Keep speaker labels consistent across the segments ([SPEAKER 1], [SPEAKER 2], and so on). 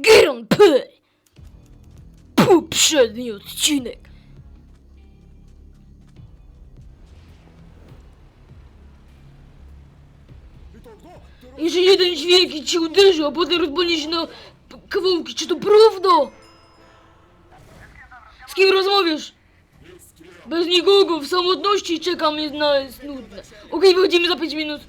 [SPEAKER 1] Giron P! Poprzedni odcinek. Jeżeli jeden dźwięk ci uderzy, a potem rozboli się na kawałki, czy to prawda? Z kim rozmawiasz? Bez nikogo, w samotności czekam, jest, na, jest nudne. Okej, wychodzimy za 5 minut.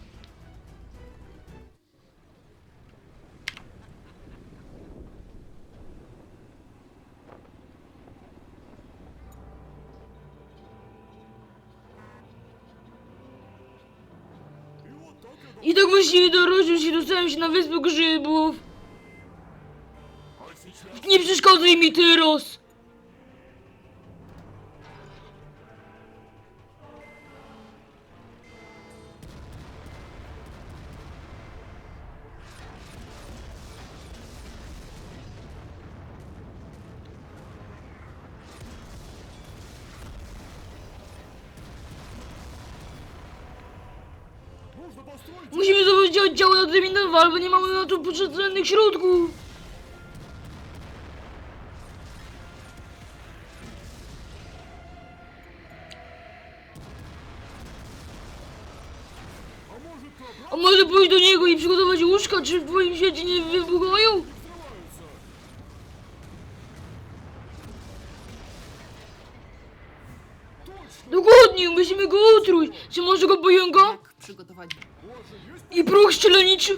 [SPEAKER 1] I tak właściwie dorodził się, dostałem się na wyspę grzybów. Nie przeszkadzaj mi teraz! Musimy zobaczyć oddziały antyminalowe, albo nie mamy na to potrzebnych środków. A może pójść do niego i przygotować łóżka, czy w twoim świecie nie wybuchają? Dokładnie, musimy go utruć. Czy może go pająka?
[SPEAKER 2] Jak przygotować
[SPEAKER 1] I próg strzelaniczy?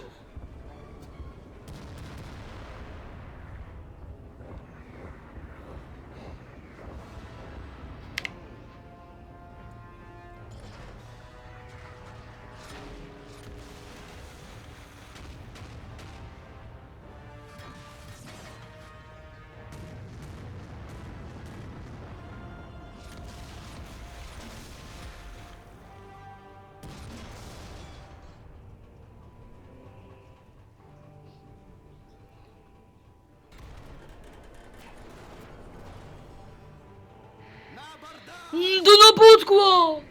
[SPEAKER 1] To na podkład!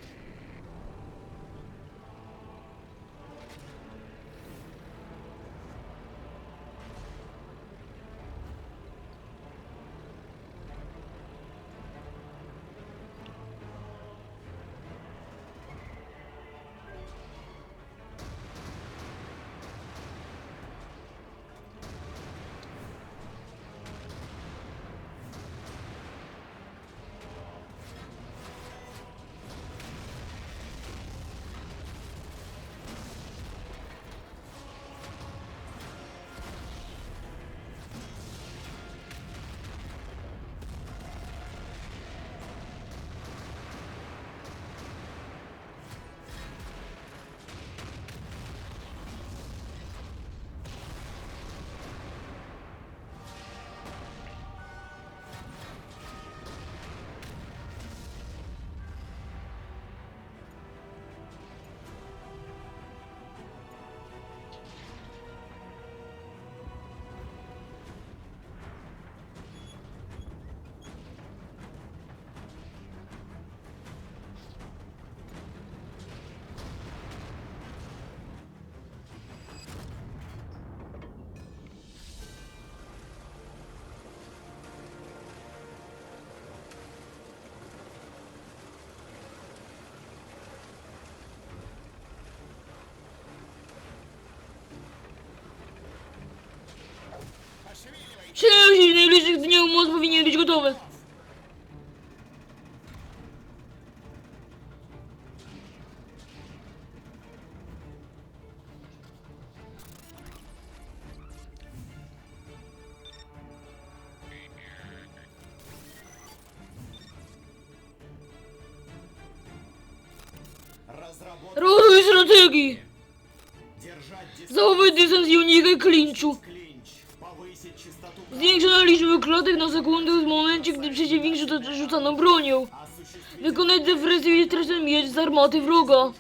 [SPEAKER 1] Przyjął się najbliższych dni most powinien być gotowy. Rozwój strategii! Zachować dystans i klinczu. Zwiększono liczbę klatek na sekundę w momencie, gdy przeciwnik rzuca, rzucano bronią. Wykonać defensywnie straszny miecz z armaty wroga.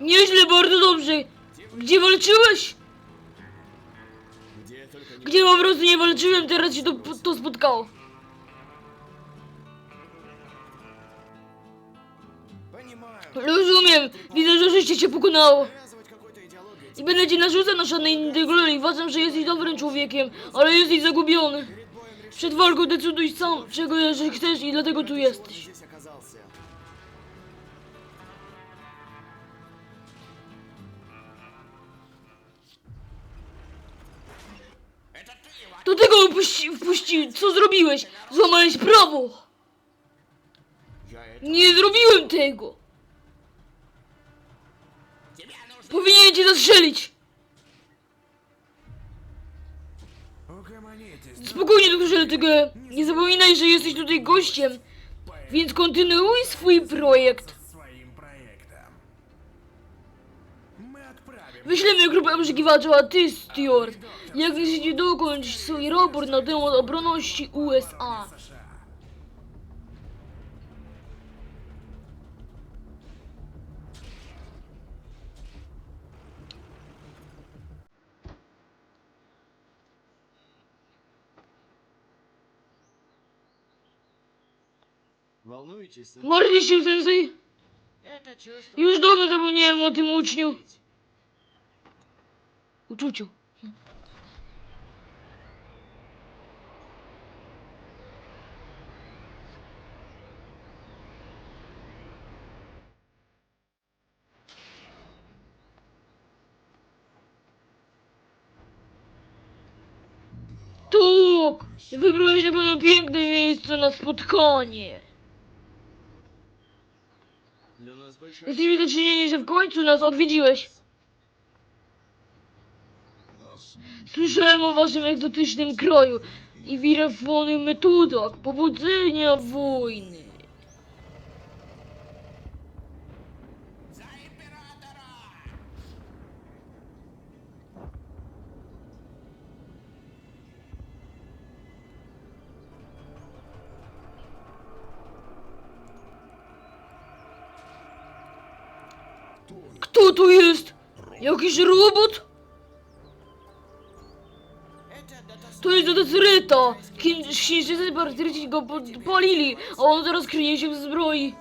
[SPEAKER 1] Nieźle, bardzo dobrze. Gdzie walczyłeś? gdzie po prostu nie walczyłem, teraz się to, to spotkało. Rozumiem, widzę, że życie cię pokonało. I będę ci narzucał na żadnej ideologii, uważam, że jesteś dobrym człowiekiem, ale jesteś zagubiony. Przed walką decyduj sam, czego chcesz i dlatego tu jesteś. To tego go! Co zrobiłeś? Złamałeś prawo! Nie zrobiłem tego! Powinien cię zastrzelić! Spokojnie, doktorze, dlatego nie zapominaj, że jesteś tutaj gościem, więc kontynuuj swój projekt. Wyślemy grupę poszukiwaczy, a ty, Stuart, jak najszybciej dokończ swój raport na temat obronności USA.
[SPEAKER 3] США. Волнуетесь?
[SPEAKER 1] Martwisz się, sensei?
[SPEAKER 3] Это чувство.
[SPEAKER 1] Już dawno zapomniałem o tym uczniu. uczuciu. Tu! Wybraliśmy moje piękne miejsce na spotkanie.
[SPEAKER 3] Z nimi
[SPEAKER 1] do czynienia, że w końcu nas odwiedziłeś. Słyszałem o waszym egzotycznym kroju i wirewolnych metodach powodzenia wojny. Kto tu jest? Jakiś robot? To jest do zryto! Chińczycy partyrci go po polili, a on teraz kryje się w zbroi.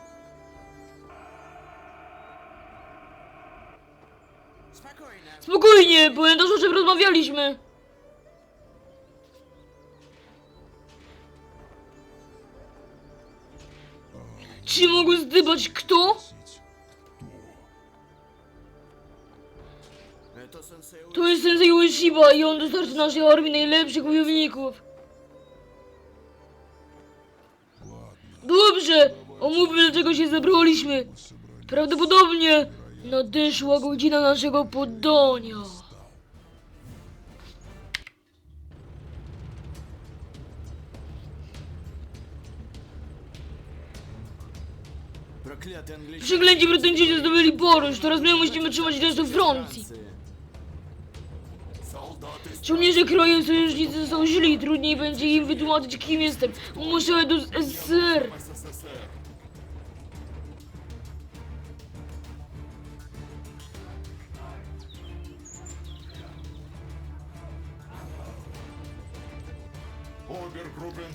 [SPEAKER 1] Spokojnie, pamiętasz o czym rozmawialiśmy? Czy mogę zdybać kto? Tu jestem z Shiba i on dostarczy naszej armii najlepszych wojowników. Dobrze, omówmy dlaczego się zebraliśmy. Prawdopodobnie nadeszła godzina naszego
[SPEAKER 3] podania.
[SPEAKER 1] Przeklęci pretendzi zdobyli Borusz, teraz my musimy trzymać resu Francji. Żołnierze kroją sojusznicy są źli, trudniej będzie im wytłumaczyć kim jestem. Muszę do SSR.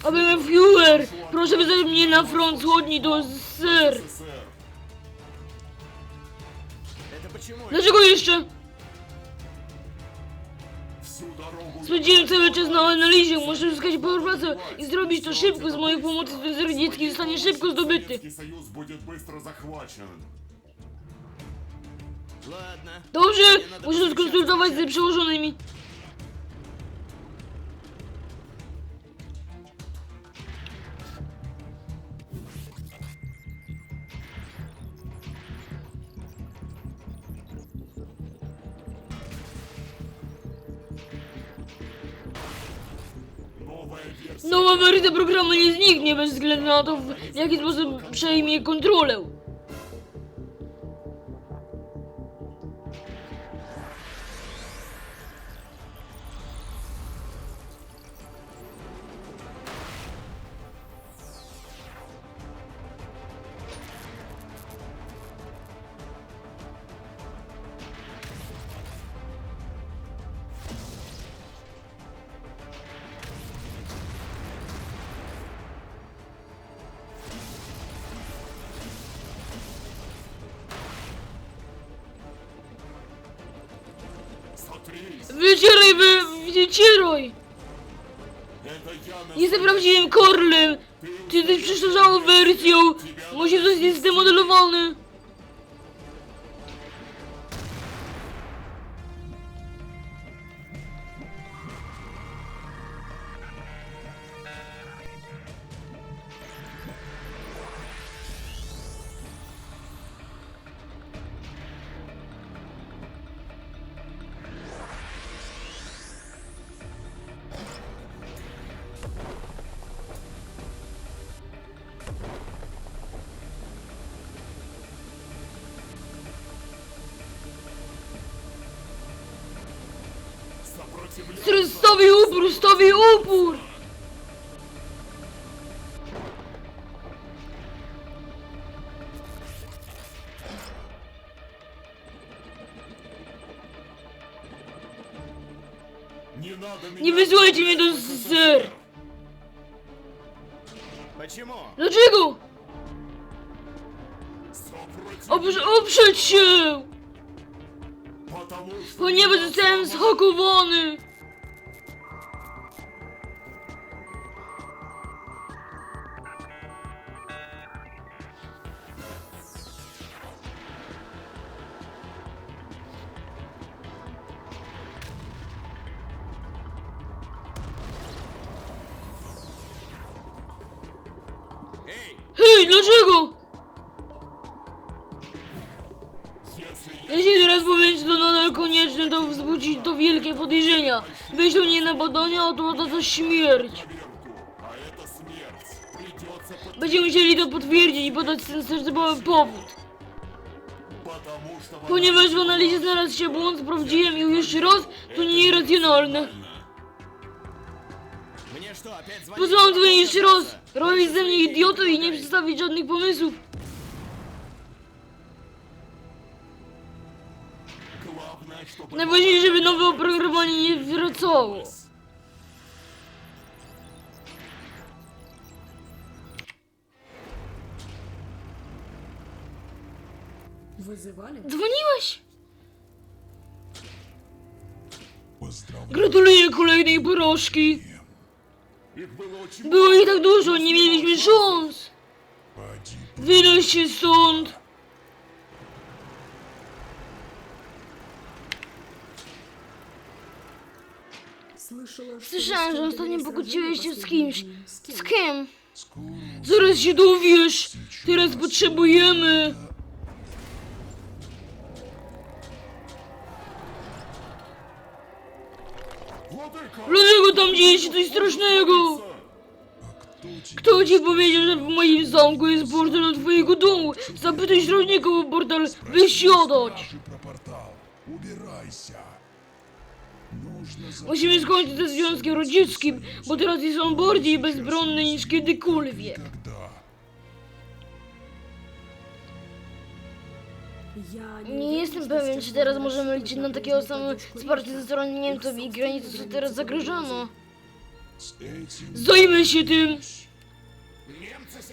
[SPEAKER 1] Obergruppenführer, proszę wysłać mnie na front wschodni do SSR. Dlaczego jeszcze? Spędziłem cały czas na analizie, muszę uzyskać pracę i zrobić to szybko. Z mojej pomocy Związek Radziecki zostanie szybko zdobyty.
[SPEAKER 2] Советский Союз будет быстро захвачен.
[SPEAKER 3] Ладно.
[SPEAKER 1] Dobrze, muszę skonsultować z przełożonymi. Wersja programu nie zniknie bez względu na to, w jaki sposób przejmie kontrolę. Wycieraj, wy... wycieraj! Jestem prawdziwym korlem! Ty jesteś przeszerzoną wersją! Musisz zostać zdemodelowany!
[SPEAKER 2] сопротивляйся!
[SPEAKER 1] Stawię upór, stawię upór!
[SPEAKER 2] Не надо меня...
[SPEAKER 1] Nie wysyłajcie mnie do zer!
[SPEAKER 3] Почему?
[SPEAKER 1] Dlaczego?
[SPEAKER 2] Сопротивляйся!
[SPEAKER 1] Oprze oprzeć się!
[SPEAKER 2] O
[SPEAKER 1] nie,
[SPEAKER 2] bo
[SPEAKER 1] zostałem zhakowany! Hej, dlaczego? Jeśli teraz powiedzieć to nadal konieczne, to wzbudzi to wielkie podejrzenia. Wyślą mnie na badania, a to oznacza śmierć. Będziemy musieli to potwierdzić i podać sensowny powód. Ponieważ w analizie znalazł się błąd, sprawdziłem i jeszcze raz, to
[SPEAKER 3] nie irracjonalne.
[SPEAKER 1] Pozwałam twoje jeszcze raz! Robić ze mnie idiotę i nie przedstawić żadnych pomysłów. Najważniejsze, żeby nowe oprogramowanie nie wracało. Wyzywali?
[SPEAKER 4] Dzwoniłaś?
[SPEAKER 1] Gratuluję kolejnej porażki. Było ich tak dużo, nie mieliśmy szans. Wynoś się stąd. Słyszałem, że ostatnio pokłóciłeś się z kimś. Z kim? Zaraz się dowiesz! Teraz potrzebujemy! Dlaczego tam dzieje się coś strasznego? Kto ci powiedział, że w moim zamku jest portal twojego domu? Zapytaj środnika o portal wysiadać!
[SPEAKER 4] Ubieraj się!
[SPEAKER 1] Musimy skończyć ze Związkiem Rodzieckim, bo teraz jest on bardziej bezbronny niż kiedykolwiek. Nie jestem pewien, czy teraz możemy liczyć na takie samego wsparcie ze strony Niemców i granicy, co teraz
[SPEAKER 4] zagrożono.
[SPEAKER 1] Zajmę się tym!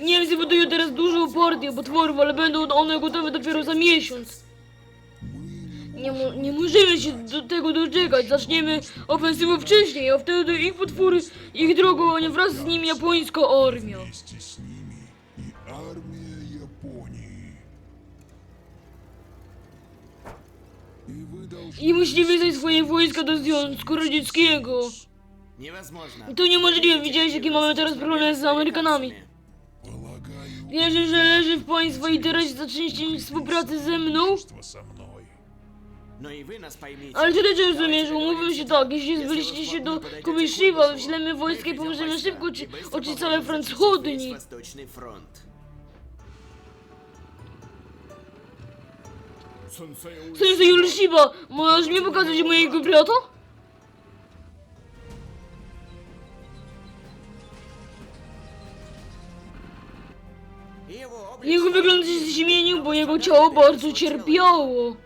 [SPEAKER 1] Niemcy budują teraz dużo partię potworów, ale będą one gotowe dopiero za miesiąc. Nie, mo- nie możemy się do tego doczekać. Zaczniemy ofensywę wcześniej, a wtedy ich potwory, ich drogą, a nie wraz z nimi japońska armia.
[SPEAKER 4] вместе с ними и армия Японии. И вы должны...
[SPEAKER 1] I musimy wysłać swoje wojska do Związku Radzieckiego.
[SPEAKER 3] Невозможно.
[SPEAKER 1] To niemożliwe, widziałeś jakie mamy teraz problemy z Amerykanami.
[SPEAKER 4] Полагаю,
[SPEAKER 1] Wierzę, że leży w państwa interesie zaczęcie współpracy ze mną,
[SPEAKER 4] что со mной.
[SPEAKER 3] Но и вы нас поймите.
[SPEAKER 1] ale ty też rozumiesz, umówmy się tak, jeśli zbyliście się do Kubiszywa, wyślemy wojska i pomożemy szybko ci oczyścić cały front wschodni.
[SPEAKER 3] Восточный фронт.
[SPEAKER 2] Сенсей
[SPEAKER 1] Sensei Yurishiba, możesz mi pokazać mojego brata?
[SPEAKER 3] Его облик
[SPEAKER 1] Jego wygląd się zmienił, bo jego ciało bardzo cierpiało.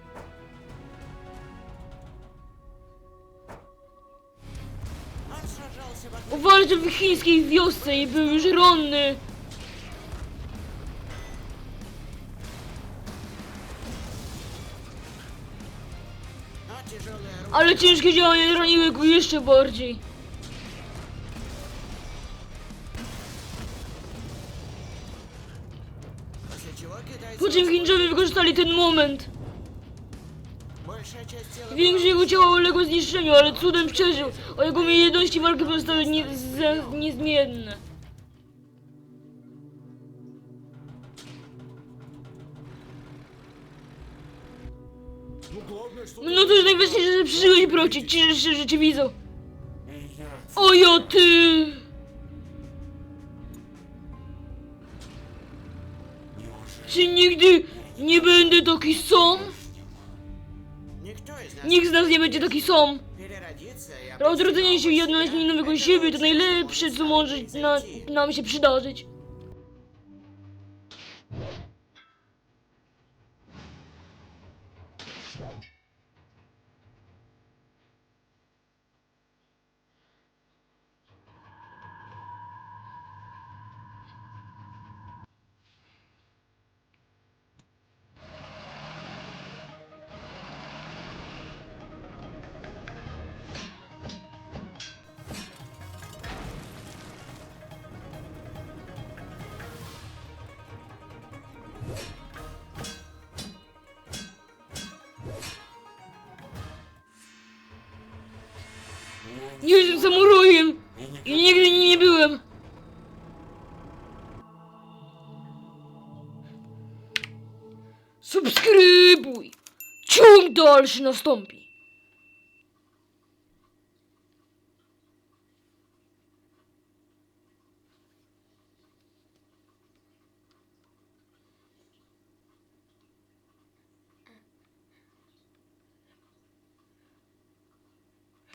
[SPEAKER 1] Uważaj w chińskiej wiosce i był już ranny. Ale ciężkie działania raniły go jeszcze bardziej. Po czym wykorzystali ten moment? Większe jego ciało uległo zniszczeniu, ale cudem przeżył. O jego umiejętności walki pozostały nie, niezmienne. No to już najważniejsze, że przeżyłeś, brocie. Cieszę się, że cię widzą. Ojo ty! Czy nigdy nie będę taki sam? Nikt z nas nie będzie taki sam. Odrodzenie się i odnalezienie nowego siebie to najlepsze, co może na, nam się przydarzyć. Nie jestem samurajem i nigdy nie byłem. Subskrybuj! Ciąg dalszy nastąpi.